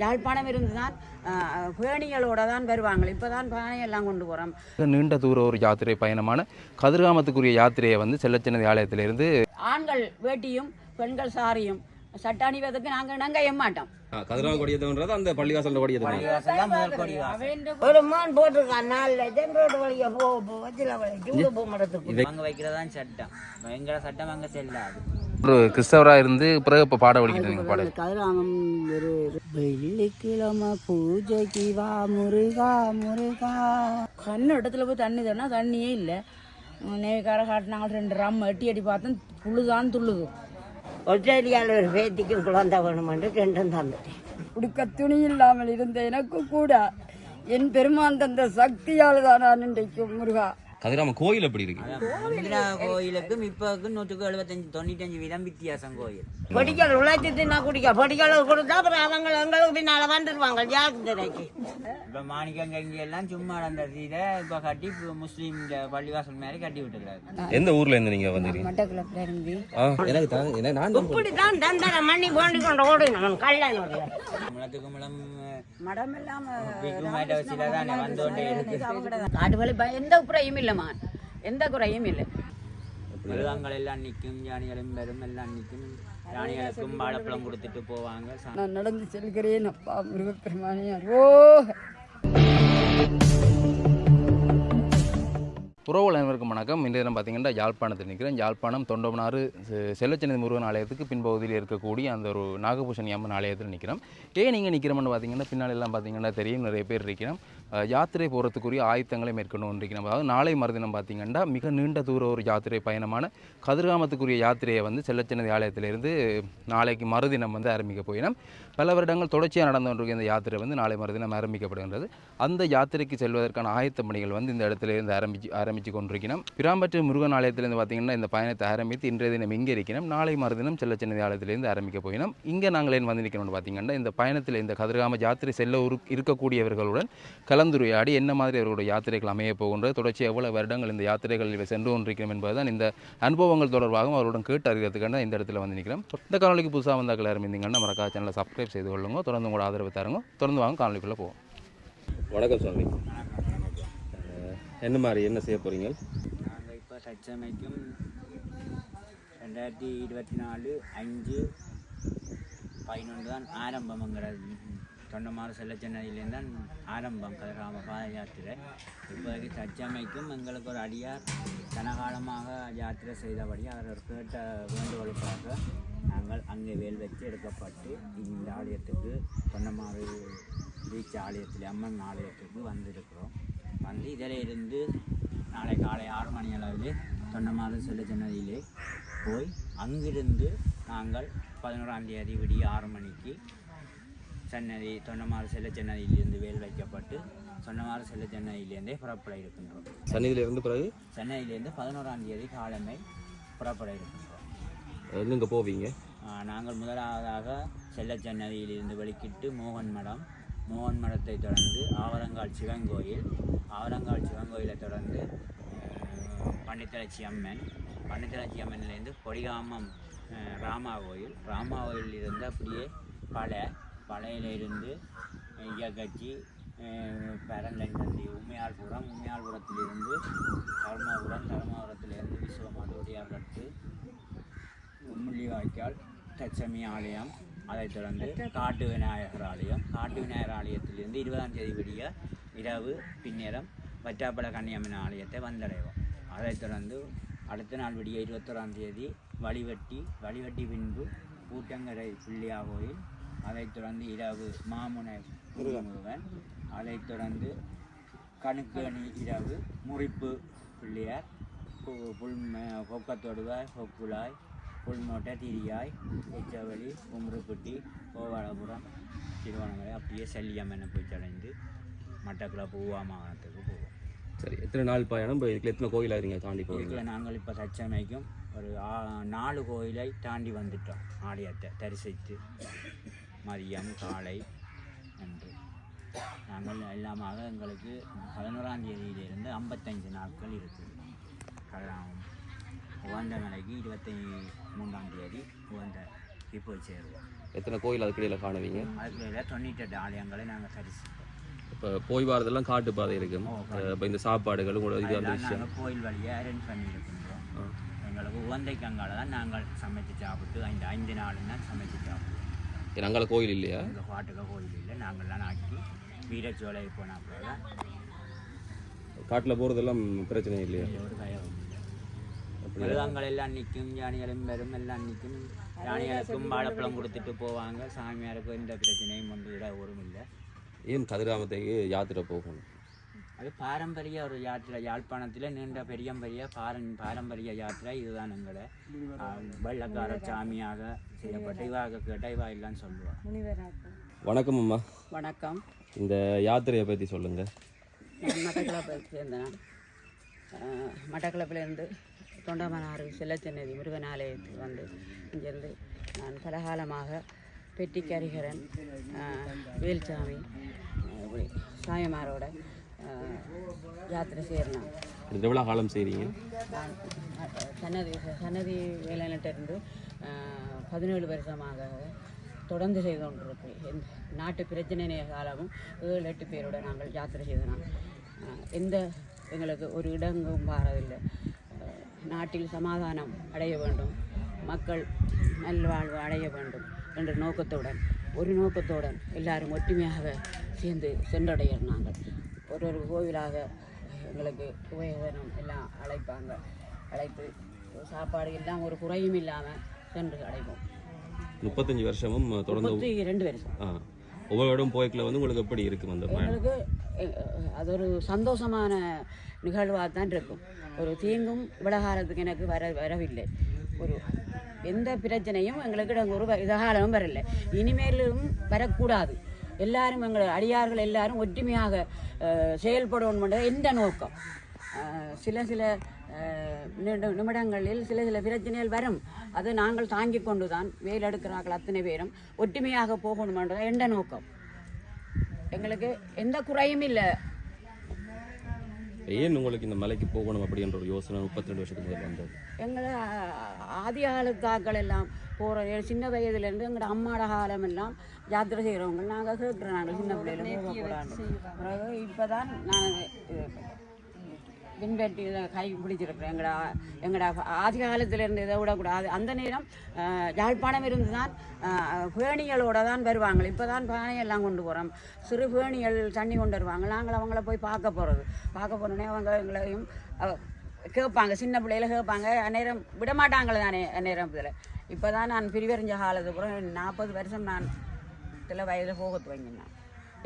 யாழ்ப்பாணம் இருந்து தான் பேணிகளோட தான் வருவாங்க. இப்போ தான் பானையெல்லாம் கொண்டு போகிறோம் நீண்ட தூர ஒரு யாத்திரை பயணமான கதிர்காமத்துக்குரிய யாத்திரையை வந்து செல்லச்சின்னதி ஆலயத்திலிருந்து ஆண்கள் வேட்டியும் பெண்கள் சாரியும் சட்ட அணிவதற்கு நாங்கள் இணங்க மாட்டோம் கதிராம கொடியதுன்றது அந்த பள்ளிவாசல் கொடியது ஒரு மான் போட்டிருக்கான் நாலு ஜென்ரோடு வழியா போ போ, வச்சில வழி மரத்துக்கு அங்க வைக்கிறதான் சட்டம். எங்கட சட்டம் அங்க செல்லாது. ஒரு கிறிஸ்தவராக இருந்து பிறகு இப்போ பாட வலிக்கிறீங்க பாட கதிராமம் ஒரு வெள்ளிக்கிழமை பூஜைக்கு வா முருகா முருகா. கண்ணு இடத்துல போய் தண்ணி தரனா தண்ணியே இல்லை. நேவிக்கார காட்டினாங்க ரெண்டு ரம் எட்டி அடி பார்த்தேன் புழுதான் துள்ளுது. ஆஸ்திரேலியாவில் ஒரு பேத்திக்கும் குழந்தை வேணுமென்று ரெண்டும் தந்துட்டேன். உடுக்க துணி இல்லாமல் இருந்த எனக்கு கூட. என் பெருமான் தந்த சக்தியால் தான் நான் இன்றைக்கு முருகா. கதிராம கோயில் எப்படி இருக்கு? கோயிலுக்கும் இப்போக்கும் நூற்றுக்கு எழுபத்தஞ்சு தொண்ணூத்தஞ்சு வீதம் வித்தியாசம் கோயில். படிக்கல் உழைச்சி தின்னா குடிக்க படிக்கல் கொடுத்தா அப்புறம் அவங்க எங்களுக்கு பின்னால வந்துடுவாங்க ஜாக்கிரதைக்கு இப்ப மாணிக்கம் கங்கி எல்லாம் சும்மா அந்த இதை இப்ப கட்டி முஸ்லீம் பள்ளிவாசல் மாதிரி கட்டி விட்டுக்கிறாரு. எந்த ஊர்ல இருந்து நீங்க வந்தீங்க மட்டக்குளப்பில் இருந்து எனக்கு தான் நான் இப்படித்தான் தண்டனை மண்ணி போண்டி கொண்டு ஓடினவன் கல்லனுடைய முளத்துக்கு முளம் மடம் இல்லாமல் இருக்கு. காட்டு வழி பய- எந்த குறையும் இல்லைம்மா. எந்த குறையும் இல்லை. மிருகங்கள் எல்லாம் நிற்கும் யானைகளும் வரும் எல்லாம் நிற்கும் யானைகளுக்கும் வாழைப்பழம் கொடுத்துட்டு போவாங்க. நான் நடந்து செல்கிறேன் அப்பா முருகப்பெருமானியார் ஓ உறவுகள் அனைவருக்கும் வணக்கம். இன்றைய தினம் பார்த்தீங்கன்னா யாழ்ப்பாணத்தில் நிற்கிறேன். யாழ்ப்பாணம் தொண்டமனாறு செ- செல்லச்சனதி முருகன் ஆலயத்துக்கு பின்பகுதியில் இருக்கக்கூடிய அந்த ஒரு நாகபூஷணி அம்மன் ஆலயத்தில் நிற்கிறோம். ஏன் நீங்கள் நிற்கிறோம்னு பார்த்தீங்கன்னா பின்னால் எல்லாம் பார்த்தீங்கன்னா தெரியும் நிறைய பேர் இருக்கிறோம். யாத்திரை போகிறதுக்குரிய ஆயத்தங்களை மேற்கொண்டு இருக்கிறோம் அதாவது நாளை மறுதினம் பார்த்தீங்கன்னா மிக நீண்ட தூர ஒரு யாத்திரை பயணமான கதிர்காமத்துக்குரிய யாத்திரையை வந்து செல்லச்சனதி ஆலயத்திலிருந்து நாளைக்கு மறுதினம் வந்து ஆரம்பிக்க போயினோம் பல வருடங்கள் தொடர்ச்சியாக நடந்து கொண்டிருக்க இந்த யாத்திரை வந்து நாளை மறுதினம் ஆரம்பிக்கப்படுகின்றது. அந்த யாத்திரைக்கு செல்வதற்கான ஆயத்த பணிகள் வந்து இந்த இடத்துலேருந்து ஆரம்பிச்சு ஆரம்பித்து கொண்டிருக்கிறோம். பிராம்பற்று முருகன் ஆலயத்திலேருந்து பார்த்தீங்கன்னா இந்த பயணத்தை ஆரம்பித்து இன்றைய தினம் இங்கே இருக்கணும் நாளை மறுதினம் செல்லச்சன்னதி ஆலயத்திலேருந்து ஆரம்பிக்க போயினோம் இங்கே நாங்கள் ஏன் வந்து நிற்கணும்னு பார்த்தீங்கன்னா இந்த பயணத்தில் இந்த கதிர்காம யாத்திரை செல்ல உரு இருக்கக்கூடியவர்களுடன் கலந்துரையாடி என்ன மாதிரி அவர்களுடைய யாத்திரைகள் அமைய போகின்றது தொடர்ச்சி எவ்வளவு வருடங்கள் இந்த யாத்திரைகளில் சென்று கொண்டிருக்கிறோம் என்பதுதான் இந்த அனுபவங்கள் தொடர்பாகவும் அவருடன் கேட்டு அறிகிறதுக்கான இந்த இடத்துல வந்து நிற்கிறோம். இந்த காணொலிக்கு புதுசாக வந்தாக்கள் இருந்தீங்கன்னா மறக்காத சேனலை சப்ஸ்கிரைப் செய்து கொள்ளுங்க. தொடர்ந்து உங்களோட ஆதரவு தருங்க. தொடர்ந்து வாங்க காணொலிக்குள்ளே போவோம். வணக்கம் சுவாமி என்ன மாதிரி என்ன செய்ய போறீங்க? நாங்கள் இப்போ தற்சமைக்கும் ரெண்டாயிரத்தி இருபத்தி நாலு அஞ்சு பதினொன்று தான் ஆரம்பம்ங்கிறது. தொண்டமாறு செல்லச்சென்னையிலேருந்து தான் ஆரம்பம். கதிராம பாத யாத்திரை. இப்போதைக்கு தற்சமைக்கும் எங்களுக்கு ஒரு அடியார் கனகாலமாக யாத்திரை செய்தபடி அவர் கேட்ட வேண்டுகோளுக்காக நாங்கள் அங்கே வேல் வச்சு எடுக்கப்பட்டு இந்த ஆலயத்துக்கு தொண்டமாறு பீச் ஆலயத்தில் அம்மன் ஆலயத்துக்கு வந்திருக்கிறோம். வந்து இதில் இருந்து நாளை காலை ஆறு மணி அளவில் தொண்டமாறு செல்லச்சன்னதியிலே போய் அங்கிருந்து நாங்கள் பதினோராம் தேதி விடிய ஆறு மணிக்கு சன்னதி தொண்டமாறு செல்லச்சன்னதியிலிருந்து வேல் வைக்கப்பட்டு சொன்னமாறு செல்லச்சன்னதியிலேருந்தே புறப்பட இருக்கின்றோம் சன்னிதியில இருந்து பிறகு? சென்னையிலேருந்து பதினோராம் தேதி காலமே புறப்பட இருக்கின்றோம் எங்க போவீங்க நாங்கள் முதலாவதாக செல்லச்சன்னதியிலிருந்து வெளிக்கிட்டு மோகன் மடம் மோகன் மடத்தை தொடர்ந்து ஆவரங்கால் சிவன் கோயில் ஆவரங்கால் சிவன் கோயிலை தொடர்ந்து பண்டித்தலட்சி அம்மன் பண்டித்தலட்சி அம்மன்லேருந்து கொடிகாமம் ராமா கோயில். ராமா கோயில் இருந்து அப்படியே பழ பழையிலிருந்து இயக்கச்சி பரந்தண்டி உமையாள்புரம் உமையாள்புரத்திலிருந்து தர்மபுரம் தருமபுரம் தருமபுரத்திலிருந்து விஸ்வமதுரையார்கட்டு முள்ளிவாய்க்கால் தச்சமி ஆலயம் அதைத் தொடர்ந்து காட்டு விநாயகர் ஆலயம் காட்டு விநாயகர் ஆலயத்திலிருந்து இருபதாம் தேதி விடிய இரவு பின்னேரம் வற்றாப்பள கன்னியம்மன் ஆலயத்தை வந்தடைவோம். அதைத் தொடர்ந்து அடுத்த நாள் விடிய இருபத்தோராம் தேதி வழிவெட்டி வழிவெட்டி பின்பு கூட்டங்கரை பிள்ளையா கோயில் அதைத் தொடர்ந்து இரவு மாமுனை முருகன். அதைத் தொடர்ந்து கணுக்கணி இரவு முறிப்பு பிள்ளையார். புல் கொக்கத்தொடுவாய் கொக்குலாய் புல்மோட்டை திரியாய் எச்சவழி கும்ருப்பட்டி கோவாலபுரம் திருவண்ணாமலை அப்படியே செல்லியம்மனை போய் சடைந்து மட்டக்குளப்பு ஊவா மாகாணத்துக்கு போவோம். சரி எத்தனை நாள் பயணம்? இப்போ இதுல எத்தனை கோயில் ஆகிறீங்க தாண்டி இதில் நாங்கள் இப்போ தச்சமைக்கும் ஒரு நாலு கோயிலை தாண்டி வந்துட்டோம். ஆலயத்தை தரிசித்து. மதியம் காலை. என்று நாங்கள் எல்லாமாக எங்களுக்கு பதினோராம் தேதியிலிருந்து ஐம்பத்தஞ்சு நாட்கள் இருக்குது கலாம் உகந்த மலைக்கு இருபத்தி மூன்றாம் தேதி உகந்த போய் சேருவோம் எத்தனை கோயில் அதுக்கிடையில் காணுவீங்க? அதுக்கு தொண்ணூற்றெட்டு ஆலயங்களை நாங்கள் தரிசிப்போம். இப்போ போய் வரதெல்லாம் காட்டு பாதை இருக்கும். இப்போ இந்த சாப்பாடுகள் உங்களோட இது நாங்கள் கோயில் வழியாக அரேஞ்ச் பண்ணியிருக்கின்றோம். எங்களுக்கு உவந்தைக்கங்கால தான் நாங்கள் சமைச்சு சாப்பிட்டு ஐந்து ஐந்து நாளும் தான் சமைச்சு சாப்பிடுவோம். அங்கே கோயில் இல்லையா? எங்கள் பாட்டுக்க கோயில் இல்லை. நாங்கள்லாம் ஆக்கி வீரச்சோலை போனால் போல. காட்டில் போகிறதெல்லாம் பிரச்சனை இல்லையா? ஒரு பயம் மிருகங்கள் எல்லாம் நிற்கும் யானைகளும் வரும் எல்லாம் நிற்கும். யானைகளுக்கும் வாழைப்பழம் கொடுத்துட்டு போவாங்க. சாமியாருக்கும் எந்த பிரச்சனையும் ஒன்று விட ஒரு இல்லை. ஏன் கதிராமத்துக்கு யாத்திரை போகணும்? அது பாரம்பரிய ஒரு யாத்திரை. யாழ்ப்பாணத்தில் நீண்ட பெரியம்பரிய பாரன் பாரம்பரிய யாத்திரை இதுதான் எங்களை வெள்ளக்கார சாமியாக செய்யப்பட்ட இவாக கேட்ட இவா இல்லைன்னு சொல்லுவாள் வணக்கம் அம்மா. வணக்கம். இந்த யாத்திரையை பற்றி சொல்லுங்கள் நான் மட்டக்களப்பை சேர்ந்தேன் அஹ் மட்டக்களப்பிலேருந்து தொண்டமனாறு செல்லச்சன்னதி முருகன் ஆலயத்துக்கு வந்து இங்கேருந்து நான் பலகாலமாக பெட்டிக்கரிகரன் அஹ் வேல்சாமி அஹ் யாத்திரை சேர்ந்தேன் இது எவ்வளோ காலம் செய்கிறீங்க சன்னதி சன்னதி வேலையிலிருந்து பதினேழு வருஷமாக தொடர்ந்து செய்து கொண்டிருக்கு. எந்த நாட்டு பிரச்சனை காலமும் ஏழு எட்டு பேரோட நாங்கள் யாத்திரை செய்தோம். எந்த எங்களுக்கு ஒரு இடங்கும் பாரதில்லை. நாட்டில் சமாதானம் அடைய வேண்டும். மக்கள் நல்வாழ்வு அடைய வேண்டும் என்ற நோக்கத்துடன் ஒரு நோக்கத்துடன் எல்லாரும் ஒற்றுமையாக சேர்ந்து சென்றடைகிறோம் நாங்கள். ஒரு ஒரு கோவிலாக எங்களுக்கு உபயோகம் எல்லாம் அழைப்பாங்க. அழைத்து சாப்பாடு எல்லாம் ஒரு குறையும் இல்லாமல் சென்று அடைப்போம் முப்பத்தஞ்சு வருஷமும் தொடர்ந்து ரெண்டு வருஷம். ஒவ்வொரு இடம் போய்க்கில் வந்து உங்களுக்கு எப்படி இருக்கும் அந்த எங்களுக்கு அது ஒரு சந்தோஷமான நிகழ்வாக தான் இருக்கும். ஒரு தீங்கும் விவகாரத்துக்கு எனக்கு வர வரவில்லை. ஒரு எந்த பிரச்சனையும் எங்களுக்கு ஒரு இதகாலமும் வரல. இனிமேலும் வரக்கூடாது. எல்லாரும் எங்கள் அடியார்கள் எல்லாரும் ஒற்றுமையாக செயல்படணும் எந்த நோக்கம்? சில சில நிமிடங்களில் சில சில பிரச்சனைகள் வரும். அது நாங்கள் தாங்கி கொண்டு தான் வேல் எடுக்கிறார்கள் அத்தனை பேரும். ஒற்றுமையாக போகணுமென்றது எந்த நோக்கம்? எங்களுக்கு எந்த குறையும் இல்லை. ஏன் உங்களுக்கு இந்த மலைக்கு போகணும் அப்படின்ற ஒரு யோசனை முப்பத்தி ரெண்டு வருஷத்துக்கு முதல்ல வந்தது? எங்களை ஆதி காலத்தாக்கள் எல்லாம் போகிற சின்ன வயதுலேருந்து எங்களோட அம்மாட காலம் எல்லாம் ஜாத்திரை செய்கிறவங்க நாங்கள் கேட்குறோம் நாங்கள் சின்ன பிள்ளையில போகக்கூடாது பிறகு இப்போ தான் நாங்கள் பின்பற்றி கை பிடிச்சிருக்கிறேன். எங்களோட எங்களோட ஆதி காலத்திலிருந்து இதை விடக்கூடாது. அந்த நேரம் யாழ்ப்பாணம் இருந்து தான் பேணிகளோடு தான் வருவாங்க. இப்போ தான் பானையெல்லாம் கொண்டு போகிறோம் சிறு பேணிகள் தண்ணி கொண்டு வருவாங்க. நாங்கள் அவங்கள போய் பார்க்க போகிறது பார்க்க போனோடனே அவங்க எங்களையும் கேட்பாங்க. சின்ன பிள்ளையில கேட்பாங்க. அந்நேரம் விடமாட்டாங்களே தானே அந்நேரம் இதில். இப்போ தான் நான் பிரிவறிஞ்ச காலத்துக்கு அப்புறம் நாற்பது வருஷம் நான் சில வயதில் போக துவங்கினேன்.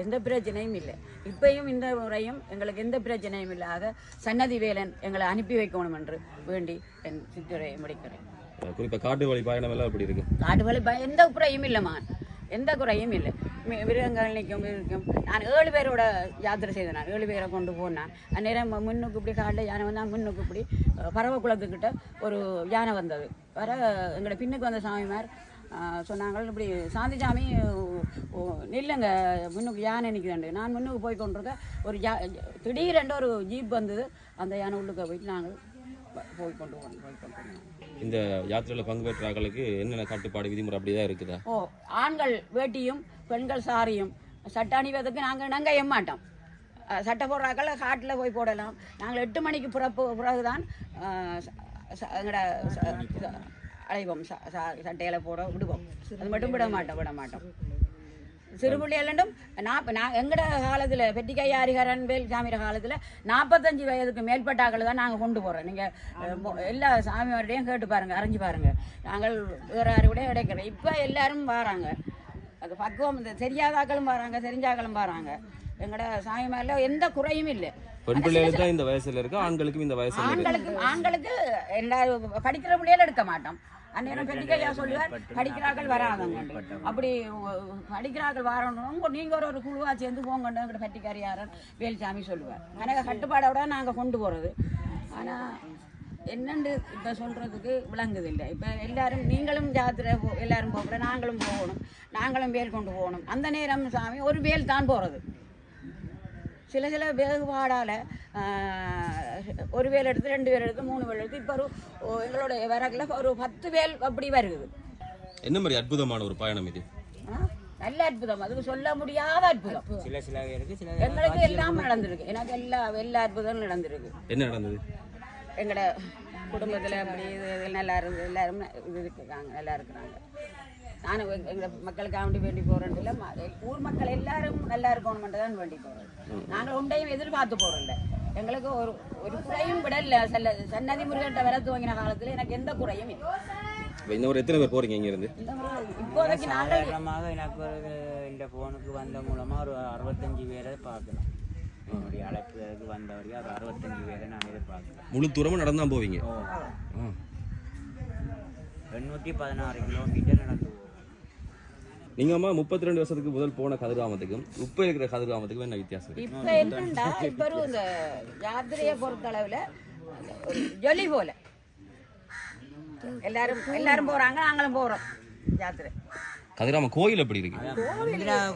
எந்த பிரச்சனையும் இல்லை. இப்பயும் இந்த முறையும் எங்களுக்கு எந்த பிரச்சனையும் இல்லாத சன்னதி வேலன் எங்களை அனுப்பி வைக்கணும் என்று வேண்டி என் சிற்றுரையை முடிக்கிறேன். குறிப்பாக காட்டு வழி பயணம் எல்லாம் எப்படி இருக்கு? காட்டு வழி பய எந்த குறையும் இல்லைம்மா எந்த குறையும் இல்லை. மிருகங்கள் நிற்கும் இருக்கும் நான் ஏழு பேரோட யாத்திரை செய்தேன் நான். ஏழு பேரை கொண்டு போனேன். அந்நேரம் முன்னுக்கு இப்படி காட்டில் யானை வந்தால் முன்னுக்கு இப்படி பறவை குளத்துக்கிட்ட ஒரு யானை வந்தது. வர எங்களோட பின்னுக்கு வந்த சாமிமார் சொன்னாங்க இப்படி சாந்தி சாமி நில்லுங்க. முன்னுக்கு யானை நிற்குதுண்டு நான் முன்னுக்கு போய் கொண்டிருக்க ஒரு யா திடீரென்று ஒரு ஜீப் வந்தது. அந்த யானை உள்ளுக்க போயிட்டு நாங்கள் போய் கொண்டு போய் கொண்டு இந்த யாத்திரையில் பங்கு பெற்றாக்களுக்கு என்னென்ன கட்டுப்பாடு விதிமுறை அப்படி தான் இருக்குதா? ஓ ஆண்கள் வேட்டியும் பெண்கள் சாரியும் சட்டை அணிவதற்கு நாங்கள் நாங்கள் எம்மாட்டோம் சட்டை போடுறாக்கள் காட்டில் போய் போடலாம். நாங்கள் எட்டு மணிக்கு பிறப்பு பிறகுதான் அஹ், ச- சட்டையில போட விடுவோம். அது மட்டும் விட மாட்டோம் விட மாட்டோம் சிறு பிள்ளைகளும் நாற்ப நான் எங்கட காலத்தில் பெட்டிக்கையாரிகரன் வேல் சாமியோட காலத்தில் நாற்பத்தஞ்சு வயதுக்கு மேற்பட்டாக்கள் தான் நாங்கள் கொண்டு போகிறோம் நீங்கள் எல்லா சாமியார்டையும் கேட்டு பாருங்கள் அறிஞ்சு பாருங்கள் நாங்கள் வேறு யாரு கூட கிடைக்கிறோம் இப்போ எல்லாரும் வராங்க. அது பக்குவம் இந்த தெரியாதாக்களும் வராங்க தெரிஞ்சாக்களும் வராங்க. எங்கட சாமி மேல எந்த குறையும் இல்லை. பெண் பிள்ளைகளுக்கு தான் இந்த வயசுல இருக்கு ஆண்களுக்கும் இந்த வயசுல ஆண்களுக்கு ஆண்களுக்கு எல்லாரும் படிக்கிற பிள்ளைகள் எடுக்க மாட்டோம். அந்நேரம் பெட்டிக்கையா சொல்லுவார் படிக்கிறார்கள் வராதங்க அப்படி படிக்கிறார்கள் வரணும் நீங்க ஒரு ஒரு குழுவா சேர்ந்து போங்கன்னு எங்கிட்ட பெட்டிக்காரியாரன் வேல்சாமி சொல்லுவார். ஆனால் கட்டுப்பாடோட நாங்க கொண்டு போறது. ஆனா என்னண்டு இப்ப சொல்றதுக்கு விளங்குது இல்லை இப்ப எல்லாரும் நீங்களும் ஜாத்திரை போ- எல்லாரும் போகல நாங்களும் போகணும் நாங்களும் வேல் கொண்டு போகணும். அந்த நேரம் சாமி ஒரு வேல் தான் போறது. சில சில வேறுபாடால் ஒரு வேல் எடுத்து ரெண்டு வேல் எடுத்து மூணு வேல் எடுத்து இப்போ ஒரு ஓ, எங்களோட விறகுல ஒரு பத்து வேல் அப்படி வருகுது என்ன மாதிரி அற்புதமான ஒரு பயணம் இது? நல்ல அற்புதம். அதுக்கு சொல்ல முடியாத அற்புதம். சில சில எங்களுக்கு எல்லாம் நடந்திருக்கு. எனக்கு எல்லா எல்லா அற்புதம் நடந்திருக்கு. என்ன நடந்தது? எங்களோட குடும்பத்தில் அப்படி இது நல்லா இருக்கு எல்லாரும் இது இருக்காங்க நல்லா இருக்கிறாங்க. நானும் எங்க- எங்க மக்களுக்காக வேண்டி வேண்டி போகிறேன் இல்லை ஊர் மக்கள் எல்லாரும் நல்லா இருக்கணும்ன்ட்டு தான் வேண்டி போகிறோம் நாங்கள் உண்டையும் எதிர்பார்த்து போகிறோம்ல எங்களுக்கு ஒரு ஒரு குறையும் விடல செல்ல சன்னதி முருகன்ட்ட வர துவங்கின காலத்தில் எனக்கு எந்த குறையும் இல்லை. இப்ப இந்த ஒரு எத்தனை பேர் போறீங்க இங்க இருந்து இந்த முறை இப்போதைக்கு நாங்கள் எனக்கு ஒரு இந்த ஃபோனுக்கு வந்த மூலமாக ஒரு அறுபத்தஞ்சு பேரை பார்க்கலாம் என்னுடைய அழைப்புக்கு வந்தவரையும் ஒரு அறுபத்தஞ்சு பேரை நான் முழு தூரமும் நடந்து தான் போவீங்க. ஓ. எண்ணூற்றி பதினாறு கிலோமீட்டர் நடந்து போகும். நீங்க அம்மா முப்பத்தி ரெண்டு வருஷத்துக்கு முதல் போன கதிர்காமத்துக்கும் இப்ப இருக்கிற கதிர்காமத்துக்கும் என்ன வித்தியாசம் இப்போ என்னண்டா இப்போ ஒரு இந்த யாத்திரையை பொறுத்த அளவில் ஒரு ஜொலி போல. எல்லாரும் எல்லாரும் போறாங்க நாங்களும் போறோம் யாத்திரை. கதிராம கோயில் எப்படி இருக்கு?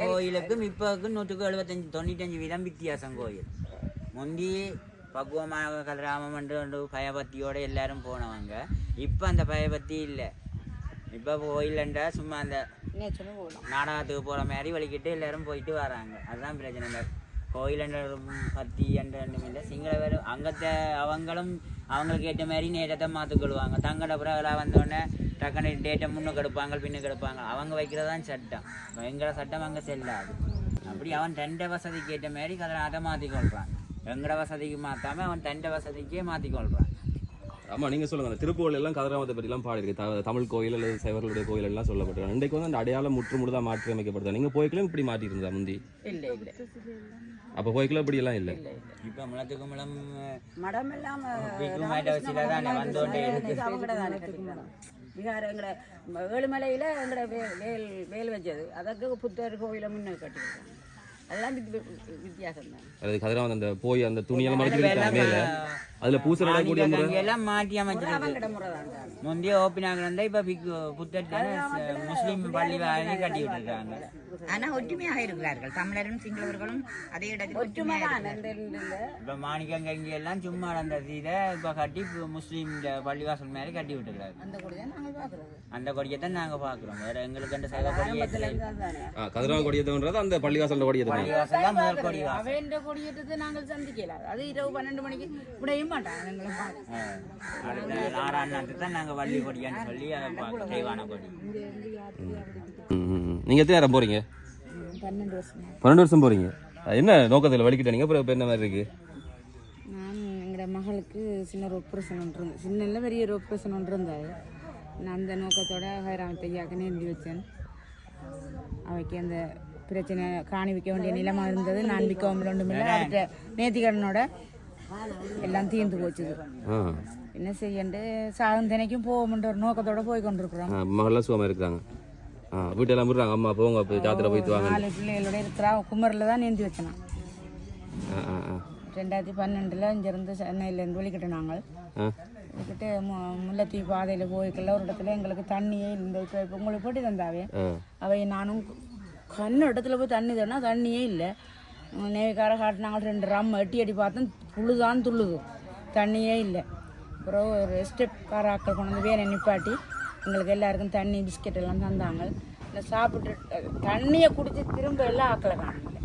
கோயிலுக்கும் இப்போக்கும் நூற்றுக்கு எழுபத்தஞ்சு தொண்ணூத்தஞ்சு வீதம் வித்தியாசம் கோயில். முந்தி பக்குவமாக கதிராமம் என்று பயபக்தியோடு எல்லாரும் போனவங்க. இப்போ அந்த பயபக்தி இல்லை. இப்போ கோயிலண்டா சும்மா அந்த நாடகத்துக்கு போகிற மாதிரி வலிக்கிட்டு எல்லாரும் போயிட்டு வராங்க. அதுதான் பிரச்சனை. இல்லை கோயிலன்ற பத்தி என்ற இல்லை. சிங்கள பேர் அங்கத்தை அவங்களும் அவங்களுக்கு ஏற்ற மாதிரி நேரத்தை மாற்றிக்கொள்வாங்க தங்கட பிறகு வந்தோடனே டக்குனு டேட்டை முன்னுக்கு எடுப்பாங்க பின்னுக்கு எடுப்பாங்க. அவங்க வைக்கிறதான் சட்டம். எங்களோட சட்டம் அங்கே செல்லாது. அப்படி அவன் தண்ட வசதிக்கு ஏற்ற மாதிரி அதில் அதை மாற்றிக்கொள்கிறான் எங்களோட வசதிக்கு மாற்றாம அவன் தண்ட வசதிக்கே மாற்றிக்கொள்கிறான் ஆமா நீங்க சொல்லுங்க. அந்த திருப்பூர்ல எல்லாம் கதிராமத்தை பத்தி எல்லாம் பாடி இருக்கு த- தமிழ் கோயில் அல்லது சைவர்களுடைய கோயில் எல்லாம் சொல்லப்பட்டு இன்றைக்கு வந்து அந்த அடையாளம் முற்று முழுதா மாற்றி அமைக்கப்படுதா நீங்க போய்க்கலாம் இப்படி மாட்டி இருந்தா முந்தி? இல்லை இல்லை. அப்ப இப்படி எல்லாம் இல்ல. இப்போ முளத்துக்கு முளம் மடம் எல்லாம் மேட்டவசியில் தானே வந்தோண்டே இருக்கு. அவங்கட தானே கட்டிக்கணும் பீகார் எங்கட ஏழுமலையில் எங்கட வேல் வேல் வச்சது. அதற்கு புத்தர் கோயிலை முன்ன கட்டியிருக்காங்க. அதெல்லாம் வித்தி- வித்தியாசம் தான் அது கதிராம அந்த போய் அந்த துணியெல்லாம் மேல. அதுல பூசை நடக்கூடிய முறை. எல்லாம் மாற்றி அமைச்சிருக்கு முந்தைய ஓப்பனாக இருந்தா இப்ப புத்தர் முஸ்லீம் பள்ளி வாங்கி கட்டி விட்டுருக்காங்க ஆனா ஒற்றுமையாக இருக்கிறார்கள். தமிழரும் சிங்களவர்களும் அதே இடத்தில் ஒற்றுமை தான் இந்த இந்த இப்ப மாணிக்கங்கி எல்லாம் சும்மா நடந்த இதை இப்ப கட்டி முஸ்லீம் பள்ளிவாசல் மாதிரி கட்டி விட்டுருக்காரு அந்த கொடியை கொடியை தான் நாங்க பாக்குறோம் வேற எங்களுக்கு அந்த சக கொடியே கதிராம கொடியத்தோன்றது அந்த பள்ளிவாசல் கொடியத்தை பள்ளிவாசல் தான் முதல் கொடி வாசல். அவைன்ற கொடியேற்றத்தை நாங்கள் சந்திக்கல. அது இரவு பன்னெண்டு மணிக்கு விடையும் மாட்டாங்க எங்களை பார்க்க. ஆ. அடுத்த நாறாம் நாட்டு தான் நாங்க வள்ளி கொடியான்னு சொல்லி தெய்வான கொடி. நீங்க எத்தனை நேரம் போறீங்க? பன்னெண்டு வருஷம். பன்னெண்டு வருஷம் போறீங்க. அது என்ன நோக்கத்தில் வலிக்கிட்ட நீங்க? அப்புறம் இப்ப என்ன மாதிரி இருக்கு? நான் எங்களோட மகளுக்கு சின்ன ஒரு ஆப்ரேஷன் ஒன்று இருந்து சின்ன இல்லை பெரிய ஒரு ஆப்ரேஷன் ஒன்று இருந்தாரு நான் அந்த நோக்கத்தோட ஹைராமத்தை ஐயாக்குன்னு எழுதி வச்சேன். அவைக்கு அந்த பிரச்சனை காணி விற்க வேண்டிய நிலமா இருந்தது. நான் விற்க ஒன்றுமில்லை அவர்கிட்ட நேர்த்திக்கடனோட எல்லாம் தீர்ந்து போச்சுது ஆ என்ன செய்யண்டு சாதந்தனைக்கும் போகும்ன்ற ஒரு நோக்கத்தோட போய் கொண்டிருக்கிறோம் ஆ, வீட்டெல்லாம் விடுறாங்க அம்மா போங்க போய் ஜாத்திரை போயிட்டு வாங்க நாலு பிள்ளைகளோட இருக்கிறா குமரில் தான் நேர்த்தி வச்சேன் ரெண்டாயிரத்தி பன்னெண்டில் இங்கேருந்து சென்னையிலேருந்து வெளிக்கிட்ட நாங்கள் கிட்ட முல்லைத்தீவு பாதையில் போய்க்கல ஒரு இடத்துல எங்களுக்கு தண்ணியே இல்லை இப்போ இப்போ உங்களுக்கு போட்டு தந்தாவே அவை நானும் கண்ணு இடத்துல போய் தண்ணி தோணா தண்ணியே இல்லை நேவிக்கார காட்டினாங்க ரெண்டு ரம் எட்டி அடி பார்த்தோம். புழுதான் துள்ளுது. தண்ணியே இல்லை. அப்புறம் ஒரு ஸ்டெப் கார ஆக்கள் கொண்டு வந்து வேலை நிப்பாட்டி எங்களுக்கு எல்லாருக்கும் தண்ணி பிஸ்கெட் எல்லாம் தந்தாங்க. இந்த சாப்பிட்டு தண்ணியை குடித்து திரும்ப எல்லாம் ஆக்களை காணல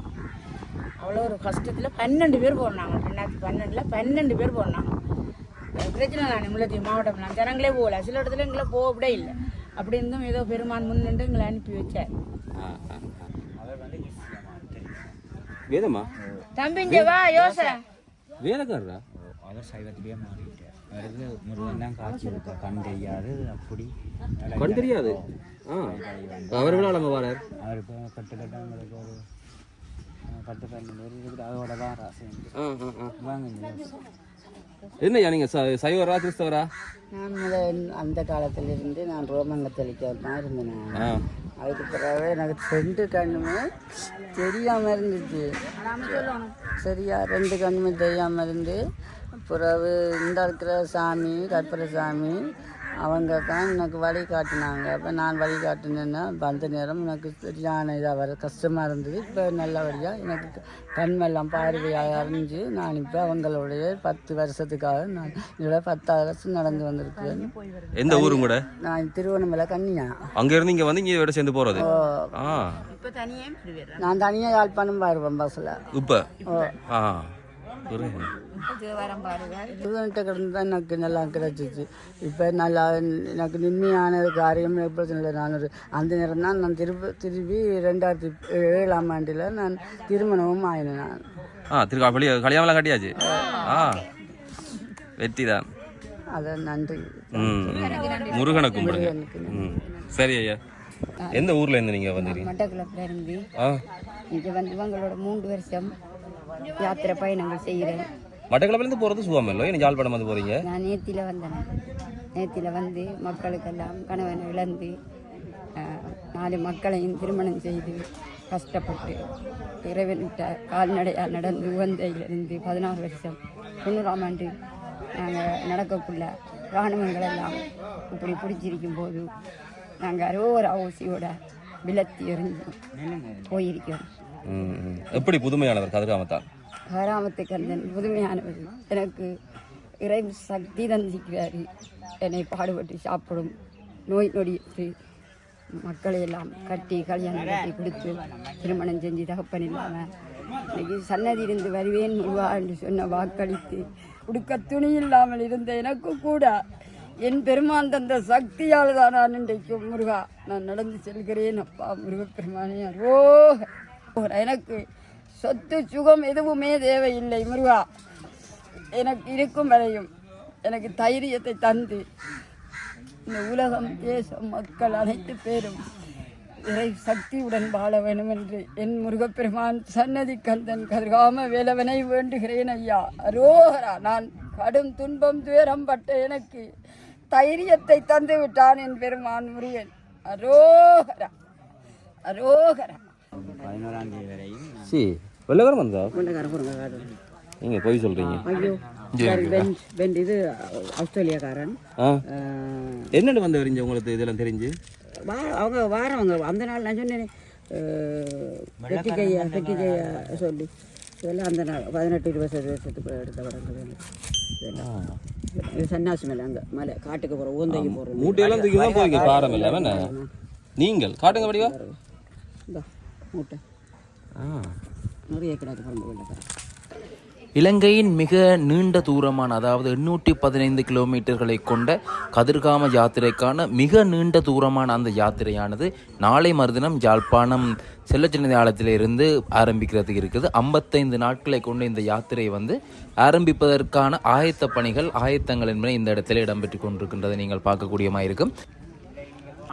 அவ்வளோ ஒரு கஷ்டத்தில் பன்னெண்டு பேர் போனாங்க. ரெண்டாயிரத்தி பன்னெண்டில் பன்னெண்டு பேர் போனாங்க. பிரச்சனை நான் முல்லைத்தீவு மாவட்டம் நான் ஜனங்களே போகல. சில இடத்துல எங்களை போக விட இல்லை. அப்படி இருந்தும் ஏதோ பெருமான் முன்னின்று எங்களை அனுப்பி வச்சார் ஆ ஆ அவர் வந்து கிறிஸ்டியமா தெரியும் வேதமா? தம்பிங்க வா யோசனை. வேலைக்காரரா அவர் சைவத்திலேயே மாறிட்டார். அவருக்கு முருகன் தான் காட்சி கொடுத்த கண் தெரியாது அப்படி கண் தெரியாது? ஆ. அவர் வரார்? அவர் இப்போ கிட்டத்தட்ட உங்களுக்கு ஒரு பத்து பன்னெண்டு பேர் இருக்குது அதோட ஆ வாங்க இங்க. என்னய்யா நீங்க சைவரா கிறிஸ்தவரா? நான் அந்த காலத்திலிருந்து நான் ரோமன் கத்தலிக்காக தான் இருந்தேன். அதுக்கு பிறகு எனக்கு ரெண்டு கண்ணுமே தெரியாமல் இருந்துச்சு. சரியா ரெண்டு கண்ணுமே தெரியாமல் இருந்து பிறகு இந்த இருக்கிற சாமி கற்பூர சாமி அவங்க தான் எனக்கு வழி காட்டினாங்க. அப்போ நான் வழி காட்டினேன்னா அந்த நேரம் எனக்கு சரியான இதாக வர கஷ்டமாக இருந்தது. இப்போ நல்லபடியாக எனக்கு கண்மெல்லாம் பார்வையாக அறிஞ்சு நான் இப்போ அவங்களுடைய பத்து வருஷத்துக்காக நான் இதோட பத்தாவது வருஷம் நடந்து வந்திருக்கேன் எந்த ஊரும் கூட? நான் திருவண்ணாமலை கன்னியா. அங்க இருந்து இங்க வந்து இங்க விட சேர்ந்து போறது? ஆ. இப்போ தனியே வருவேன் நான் தனியாக யாழ்ப்பாணம் பாருவேன் பஸ்ஸில் இப்ப? ஆ. கிடந்து தான் எனக்கு நல்லா கிடச்சிச்சு இப்போ நல்லா எனக்கு நிம்மதியான காரியம் எப்படி இல்லை நான் ஒரு அந்த நேரம் தான் நான் திருப்பி திருப்பி ரெண்டாயிரத்தி ஏழாம் ஆண்டில் நான் திருமணமும் ஆயினேன் நான் ஆ திரு வெளியே கல்யாணம்லாம் கட்டியாச்சு ஆ வெற்றி தான் அதை நன்றி ம் முருகனை கும்பிடுங்க ம் சரி ஐயா எந்த ஊர்ல இருந்து நீங்க வந்தீங்க மட்டக்களப்பில் இருந்து இங்கே வந்து இவங்களோட மூன்று வருஷம் யாத்திரை பயணங்கள் செய்கிறேன். மட்டக்களப்பில இருந்து போறது சுகமில்லை என்ன ஜாழ்ப்பாணம் வந்து போறீங்க? நான் நேத்தியில் வந்தேன். நேத்தியில் வந்து மக்களுக்கெல்லாம் கணவனை இழந்து நாலு மக்களையும் திருமணம் செய்து கஷ்டப்பட்டு இறைவன்கிட்ட கால்நடையாக நடந்து உவந்தையிலிருந்து பதினாறு வருஷம். தொண்ணூறாம் ஆண்டு நாங்கள் நடக்கக்குள்ள இராணுவங்கள் எல்லாம் இப்படி பிடிச்சிருக்கும் போது நாங்கள் அரோர ஊசியோட விலத்தி எறிஞ்சு போயிருக்கோம் ம், ம். எப்படி புதுமையானவர் கதிராமத்தான் காராமத்து கந்தன் புதுமையானவர். எனக்கு இறை சக்தி தந்திக்கிறார் என்னை பாடுபட்டு சாப்பிடும் நோய் நொடியிட்டு மக்களை எல்லாம் கட்டி கல்யாணம் கட்டி கொடுத்து திருமணம் செஞ்சு தகப்பன் இல்லாமல் இன்னைக்கு சன்னதி இருந்து வருவேன் முழுவா என்று சொன்ன வாக்களித்து உடுக்க துணி இல்லாமல் இருந்த எனக்கு கூட என் பெருமான் தந்த சக்தியால் தான் நான் இன்றைக்கு முருகா. நான் நடந்து செல்கிறேன் அப்பா முருகப்பெருமானே அரோ எனக்கு சொத்து சுகம் எதுவுமே தேவையில்லை முருகா. எனக்கு இருக்கும் வரையும் எனக்கு தைரியத்தை தந்து இந்த உலகம் தேசம் மக்கள் அனைத்து பேரும் இறை சக்தியுடன் வாழ வேண்டும் என்று என் முருகப்பெருமான் சன்னதி கந்தன் கதிர்காம வேலவனை வேண்டுகிறேன் ஐயா. அரோகரா நான் கடும் துன்பம் துயரம் பட்ட எனக்கு தைரியத்தை தந்து விட்டான் என் பெருமான் முருகன். அரோகரா அரோகரா. பதினோராம் தேதி வரையும் சி வெள்ளக்காரம் வந்தா கொண்டக்கார கொடுங்க காடு நீங்க போய் சொல்றீங்க? ஐயோ பெண்ட் பெண்ட் இது ஆஸ்திரேலியாக்காரன். என்னன்னு வந்து வரீங்க உங்களுக்கு இதெல்லாம் தெரிஞ்சு? வா அவங்க வாரவங்க. அந்த நாள் நான் சொன்னேன் வெட்டிக்கையா வெட்டிக்கையா சொல்லி. இதெல்லாம் அந்த நாள் பதினெட்டு இருபது வருஷத்துக்கு எடுத்த படங்கள் இதெல்லாம். இது சன்னாசி மலை அங்கே மலை காட்டுக்கு போகிறோம் ஊந்தைக்கு போகிறோம் மூட்டையெல்லாம் தூக்கி தான் போவீங்க பாரம் இல்லை நீங்கள் காட்டுங்க படிவா. இந்த. மூட்டை பிறந்த இலங்கையின் மிக நீண்ட தூரமான அதாவது எண்ணூற்றி பதினைந்து கிலோமீட்டர்களை கொண்ட கதிர்காம யாத்திரைக்கான மிக நீண்ட தூரமான அந்த யாத்திரையானது நாளை மறுதினம் யாழ்ப்பாணம் செல்லச்சின்னதி ஆலயத்திலிருந்து ஆரம்பிக்கிறதுக்கு இருக்குது. ஐம்பத்தைந்து நாட்களை கொண்ட இந்த யாத்திரை வந்து ஆரம்பிப்பதற்கான ஆயத்த பணிகள் ஆயத்தங்கள் என்பன இந்த இடத்துல இடம்பெற்று கொண்டிருக்கின்றதை நீங்கள் பார்க்கக்கூடியமாக இருக்கும்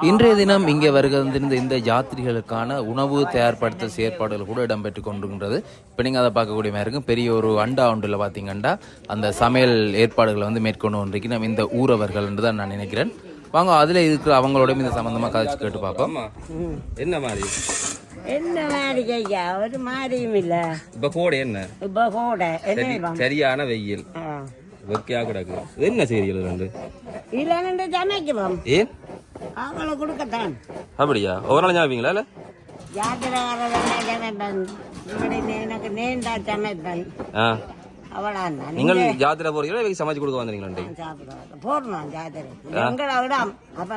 இன்றைய தினம் இங்கே வருகின்ற இந்த யாத்திரிகளுக்கான உணவு தயார்படுத்த செயற்பாடுகள் கூட இடம்பெற்று கொண்டிருக்கின்றது. இப்போ நீங்கள் அதை பார்க்கக்கூடிய மாதிரி இருக்கும். பெரிய ஒரு அண்டா ஒன்றில் பார்த்தீங்கன்னா அந்த சமையல் ஏற்பாடுகளை வந்து மேற்கொண்டு கொண்டிருக்கு நம்ம இந்த ஊரவர்கள் என்று தான் நான் நினைக்கிறேன். வாங்க அதில் இருக்கிற அவங்களோட இந்த சம்மந்தமாக கதைச்சு கேட்டு பார்ப்போம். என்ன மாதிரி? என்ன மாதிரி ஐயா? ஒரு மாதிரியும் இல்ல. இப்ப கோடை என்ன? இப்ப கூட. சரியான வெயில். வெக்கையா கிடக்கு. இது என்ன சீரியல் ரெண்டு இல்லைன்னு சமைக்கிறோம் ஏன்? அவளை கொடுக்கத்தான். அப்படியா? ஒரு நாள் ஞாபகங்களா இல்ல? யாத்திரை வரதான் சமைப்பேன் இப்படி எனக்கு நீண்டா சமைப்பேன் ஆ. அவளா நீங்கள் ஜாத்திரை போறீங்களா? இவங்க சமைச்சு கொடுக்க வந்தீங்களா சாப்பிடுவோம் போடணும் ஜாத்திரை எங்களை அப்ப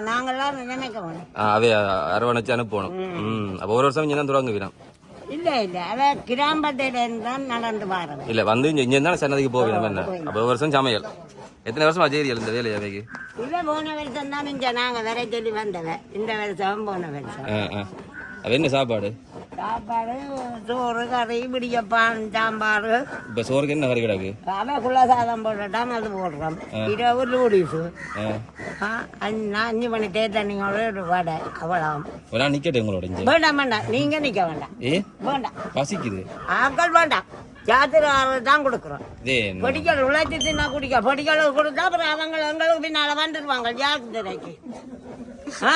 அவே அரவணைச்சு அனுப்பணும். ம். அப்போ ஒரு வருஷம் இங்கே தான் தொடங்க வீரம் இல்ல இல்ல. அவ கிராம்பட்டையில இருந்து தான் நடந்து பாருங்க இல்ல வந்து இங்க சன்னதிக்கு போவீங்க அப்போ ஒரு வருஷம் சமையல். எத்தனை வருஷம் அஜேரியல் இந்த வேலையை அவைக்கு இல்ல போன வருஷம் தான் இங்க நாங்க வர சொல்லி வந்தவ. இந்த வருஷம் போன வருஷம். அப்போ என்ன சாப்பாடு? சாப்பாடு சோறு கறி பிடிக்கப்பான் சாம்பார். இப்போ சோறுக்கு என்ன கறி கிடக்கு? அவக்குள்ள சாதம் போட்டுட்டான் அது போடுறோம். இரவு லூடிஸு அஞ்சு மணி தேத்தண்ணிங்களோட வடை அவ்வளோ நிக்கட்டும் உங்களோட வேண்டாம் வேண்டாம். நீங்க நிக்க வேண்டாம். வேண்டாம். பசிக்குது. ஆக்கள் வேண்டாம். ஜாத்திரை தான் கொடுக்குறோம்? பொடிக்கல் உழைச்சி தின்னா குடிக்க பொடிக்கல் கொடுத்தா அப்புறம் அவங்க எங்களுக்கு பின்னால வந்துடுவாங்க ஜாத்திரைக்கு ஆ?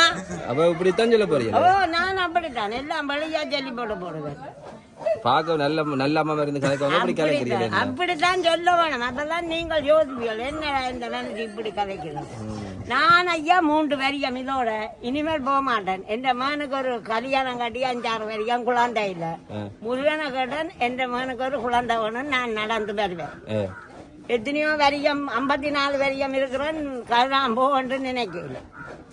அப்போ இப்படித்தான் சொல்ல போறீங்க? ஓ நான் அப்படித்தான். எல்லாம் வழியா ஜல்லி போட்டு போடுவேன். பார்க்க நல்ல நல்ல அம்மா இருந்து கதைக்க இப்படி கதைக்கிறீங்க அப்படித்தான் அப்படித்தான் சொல்ல வேணும். அதெல்லாம் நீங்கள் யோசிப்பீர்கள். என்ன இந்த நினைச்சு இப்படி கதைக்கணும் நான் ஐயா மூன்று வரியம் இதோட. இனிமேல் போக மாட்டேன் என் மகனுக்கு ஒரு கல்யாணம் கட்டி அஞ்சாறு வரியம் குழந்தை இல்ல முருகனை கேட்டன் என் மகனுக்கு ஒரு குழந்தை வேணும் நான் நடந்து வருவேன். எத்தனையோ வரியம் ஐம்பத்தி நாலு வரியம் இருக்கிறேன். கல்யாணம் போகன்று நினைக்கல.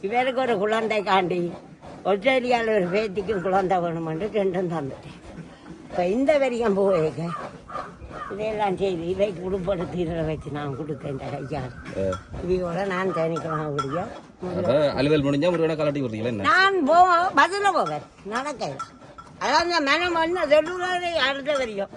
இவருக்கு ஒரு குழந்தை காண்டி ஆஸ்திரேலியாவில் ஒரு பேத்திக்கும் குழந்தை வேணுமென்று ரெண்டும் தந்துட்டேன். இப்போ இந்த வரியம் போவேங்க இதையெல்லாம் செய்து இவை குடும்பப்படுத்திட வச்சு நான் கொடுத்தேன் கையால். இவையோட நான் தனிக்கலாம் அப்ப அலுவல் முடிஞ்சா முருகனை கலாட்டி கொடுத்தீங்களா நான் போவேன் பதில போவேன் நடக்க அதான் மனம் வந்து சொல்லுறது அடுத்த வரியம்.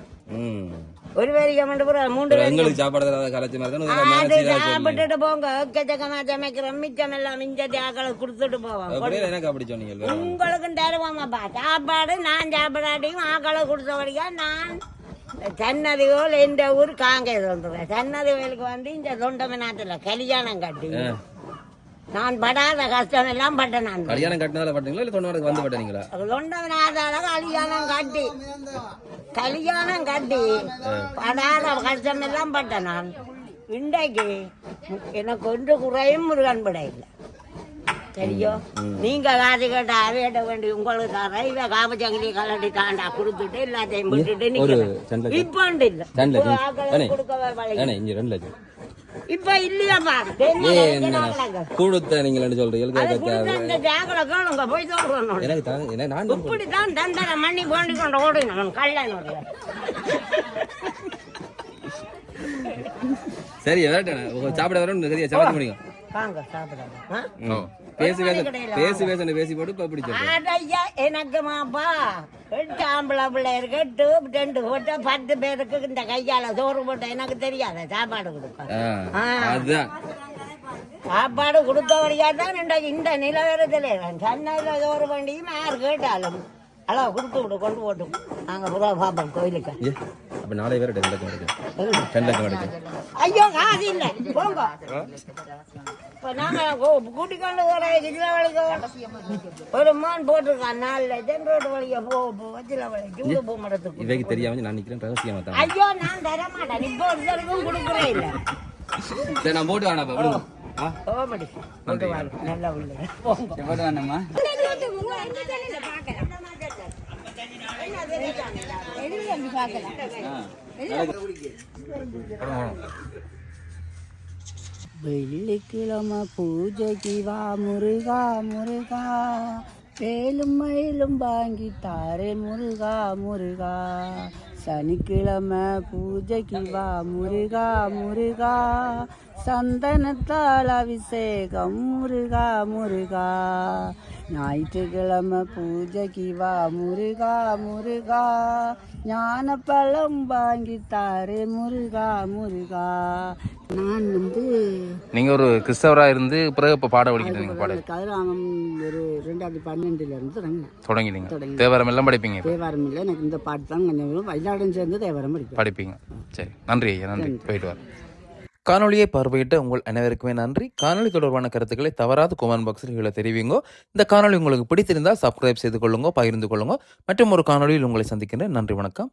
ஒரு வரியம் மட்டும் மூன்று எங்களுக்கு சாப்பாடு கலாச்சி மாதிரி சாப்பிட்டுட்டு போங்க எக்கச்சக்கமா சமைக்கிறோம் மிச்சம் எல்லாம் மிஞ்ச தேக்களை கொடுத்துட்டு போவோம். அப்படியே எனக்கு அப்படி சொன்னீங்க? உங்களுக்கும் தருவோமாப்பா சாப்பாடு நான் சாப்பிடாட்டியும் ஆக்களை கொடுத்தபடியா நான் சன்னதி கோல் எந்த ஊர் காங்கேய சொல்றேன் சன்னதி கோயிலுக்கு வந்து இந்த தொண்டமை நாட்டில் கல்யாணம் கட்டி நான் படாத கஷ்டம் எல்லாம் பட்டேன் நான். கல்யாணம் கட்டினதால பட்டீங்களா இல்ல தொண்ணூறுக்கு வந்து பட்டீங்களா? தொண்டமை நாட்டால கல்யாணம் கட்டி. கல்யாணம் கட்டி படாத கஷ்டம் எல்லாம் பட்டேன் நான். இன்றைக்கு எனக்கு ஒன்று குறையும் முருகன் படை இல்லை. சரியோ நீங்க காசு கேட்ட அவையிட வேண்டி உங்களுக்கு தர இவ காபச்சங்கிலி கலட்டி தாண்டா கொடுத்துட்டு எல்லாத்தையும் விட்டுட்டு நிக்கிறேன். இப்ப இல்ல. இங்க ரெண்டு லட்சம். இப்ப? கொடுத்த சொல்றீங்க கேளுங்க போய் சொல்றேன் எனக்கு தாங்க என்ன நான் தான் இப்படித்தான் தண்டனை மண்ணி போண்டி கொண்டு ஓடினவன் கள்ளனோட சரி சாப்பிட சரியா சமைக்க முடியும் வாங்க சாப்பிடலாம். ஆ? பேசி பேச பேசி பேச பேசி போட்டு இப்ப அடையா எனக்கு மாப்பா எட்டு ஆம்பளை பிள்ளையர் எட்டு ரெண்டு போட்ட பத்து பேருக்கு இந்த கையால சோறு போட்ட எனக்கு தெரியாத சாப்பாடு கொடுக்க. அதுதான். சாப்பாடு கொடுத்தவரையா தான் இன்றைக்கு இந்த நிலவரத்தில் சென்னையில் சோறு வண்டியும் யார் கேட்டாலும் ஹலோ கொடுத்து விடு கொண்டு போட்டு நாங்கள் புறா பார்ப்போம் கோயிலுக்கு. அப்ப நாளை வேற ரெண்டு லட்சம் கிடைக்கும் ரெண்டு லட்சம் கிடைக்கும் ஐயோ காசு இல்லை. போங்க. இப்போ நாங்கள் கூட்டிக்கொண்டு வர இதில் வலிக்க ஒரு மான் போட்டிருக்கான் நாலு லட்சம் ரோடு வழியா போ போ வச்சில வலிக்கு உள்ள போக இவைக்கு தெரியாம நான் நிக்கிறேன் ரகசியமா தான். ஐயோ நான் தர மாட்டேன் இப்போ ஒருத்தருக்கும் கொடுக்குறேன் இல்லை. சரி நான் போட்டு வேணாப்பா விடுங்க ஆ? போக மாட்டேன் கொண்டு வாங்க நல்லா உள்ள. போங்க போட்டு வேணாமா வெள்ளிக்கிழமை பூஜைக்கு வா முருகா முருகா. வேலும் மயிலும் வாங்கி தாரே முருகா முருகா. சனிக்கிழமை பூஜைக்கு வா முருகா முருகா. சந்தனத்தால் அபிஷேகம் முருகா முருகா. ஞாயிற்றுக்கிழமை பூஜைக்கு வா முருகா முருகா. ஞான பழம் வாங்கி தாரே முருகா முருகா. நான் வந்து நீங்கள் ஒரு கிறிஸ்தவராக இருந்து பிறகு இப்போ பாட படிக்கிட்டு நீங்கள் பாட. கதிராமம் ஒரு ரெண்டாயிரத்தி பன்னெண்டுல இருந்து தொடங்கினேன். தொடங்கிட்டீங்க தேவாரம் எல்லாம் படிப்பீங்க தேவாரம் இல்லை எனக்கு இந்த பாட்டு தான் கொஞ்சம் எல்லாரும் சேர்ந்து தேவாரம் படிப்பேன். படிப்பீங்க. சரி. நன்றி ஐயா நன்றி. போயிட்டு வரேன் காணொலியை பார்வையிட்ட உங்கள் அனைவருக்குமே நன்றி. காணொலி தொடர்பான கருத்துக்களை தவறாத கமெண்ட் பாக்ஸில் கீழே தெரிவிங்க. இந்த காணொலி உங்களுக்கு பிடித்திருந்தால் சப்ஸ்கிரைப் செய்து கொள்ளுங்க பகிர்ந்து கொள்ளுங்க. மற்றும் ஒரு காணொலியில் உங்களை சந்திக்கின்றேன். நன்றி வணக்கம்.